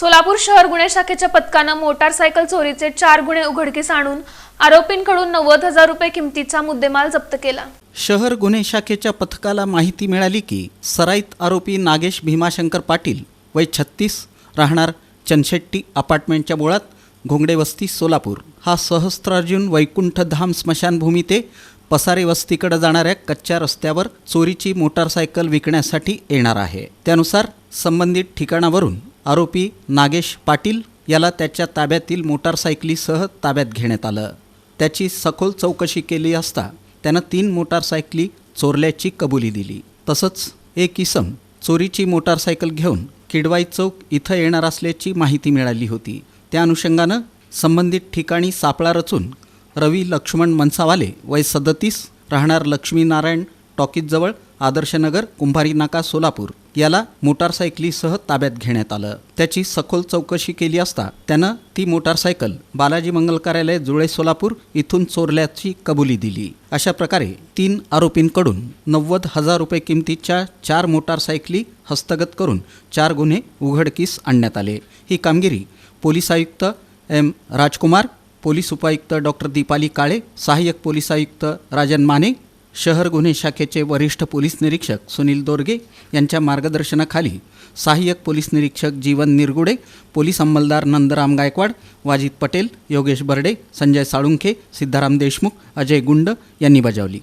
सोलापूर शहर गुन्हे शाखेच्या पथकानं मोटारसायकल चोरीचे चार गुन्हे उघडकीस आणून आरोपींकडून नव्वद हजार रुपये किमतीचा मुद्देमाल जप्त केला. शहर गुन्हे शाखेच्या पथकाला माहिती मिळाली की सराईत आरोपी नागेश भीमाशंकर पाटील वय छत्तीस राहणार चनशेट्टी अपार्टमेंटच्या मुळात घोंगडे वस्ती सोलापूर. हा सहस्त्रार्जुन वैकुंठधाम स्मशानभूमी ते पसारे वस्तीकडे जाणाऱ्या कच्च्या रस्त्यावर चोरीची मोटारसायकल विकण्यासाठी येणार आहे. त्यानुसार संबंधित ठिकाणावरून आरोपी नागेश पाटील याला त्याच्या ताब्यातील मोटारसायकलीसह ताब्यात घेण्यात आलं. त्याची सखोल चौकशी केली असता त्यानं तीन मोटारसायकली चोरल्याची कबुली दिली. तसंच एक इसम चोरीची मोटारसायकल घेऊन किडवाई चौक इथं येणार असल्याची माहिती मिळाली होती. त्या अनुषंगानं संबंधित ठिकाणी सापळा रचून रवी लक्ष्मण मनसावाले वय सदतीस राहणार लक्ष्मीनारायण टॉकीजवळ आदर्शनगर कुंभारी नाका सोलापूर. याला मोटारसायकलीसह ताब्यात घेण्यात आलं. त्याची सखोल चौकशी केली असता त्यानं ती मोटारसायकल बालाजी मंगल कार्यालय जुळे सोलापूर इथून चोरल्याची कबुली दिली. अशा प्रकारे तीन आरोपींकडून नव्वद हजार रुपये किमतीच्या चार मोटारसायकली हस्तगत करून चार गुन्हे उघडकीस आणण्यात आले. ही कामगिरी पोलीस आयुक्त एम राजकुमार पोलीस उपायुक्त डॉक्टर दीपाली काळे सहाय्यक पोलीस आयुक्त राजन माने शहर गुन्हे शाखेचे वरिष्ठ पोलीस निरीक्षक सुनील दोरगे यांच्या मार्गदर्शनाखाली सहाय्यक पोलीस निरीक्षक जीवन निरगुडे पोलीस अंमलदार नंदराम गायकवाड वाजित पटेल योगेश बर्डे संजय साळुंखे सिद्धाराम देशमुख अजय गुंड यांनी बजावली.